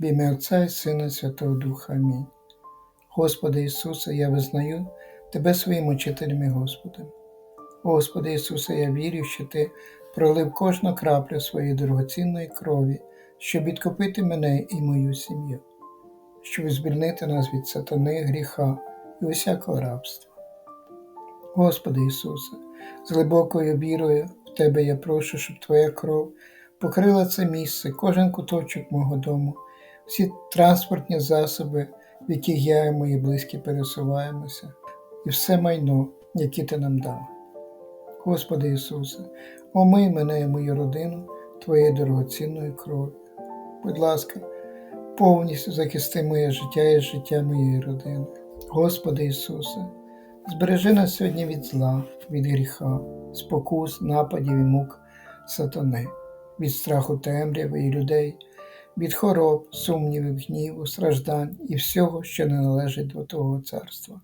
В ім'я Отця і Сина і Святого Духа. Амінь. Господи Ісусе, я визнаю Тебе своїм учителем і Господом. Господи Ісусе, я вірю, що Ти пролив кожну краплю своєї дорогоцінної крові, щоб відкупити мене і мою сім'ю, щоб звільнити нас від сатани, гріха і усякого рабства. Господи Ісусе, з глибокою вірою в Тебе я прошу, щоб Твоя кров покрила це місце, кожен куточок мого дому, всі транспортні засоби, в яких я і мої близькі пересуваємося, і все майно, яке Ти нам дав. Господи Ісусе, омий мене і мою родину Твоєю дорогоцінною кров'ю. Будь ласка, повністю захисти моє життя і життя моєї родини. Господи Ісусе, збережи нас сьогодні від зла, від гріха, спокус, нападів і мук сатани, від страху темряви і людей, від хвороб, сумнівів, гніву, страждань і всього, що не належить до Твого царства.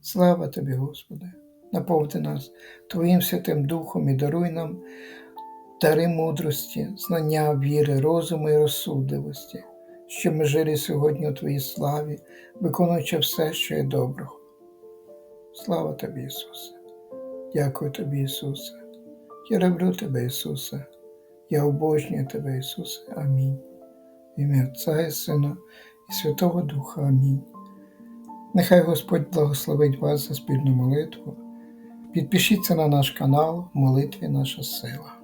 Слава Тобі, Господи! Наповни нас Твоїм Святим Духом і даруй нам дари мудрості, знання, віри, розуму і розсудливості, щоб ми жили сьогодні у Твоїй славі, виконуючи все, що є доброго. Слава Тобі, Ісусе! Дякую Тобі, Ісусе! Я люблю Тебе, Ісусе! Я обожнюю Тебе, Ісусе. Амінь. Ім'я Отця і Сина і Святого Духа. Амінь. Нехай Господь благословить вас за спільну молитву. Підпишіться на наш канал в молитві наша сила.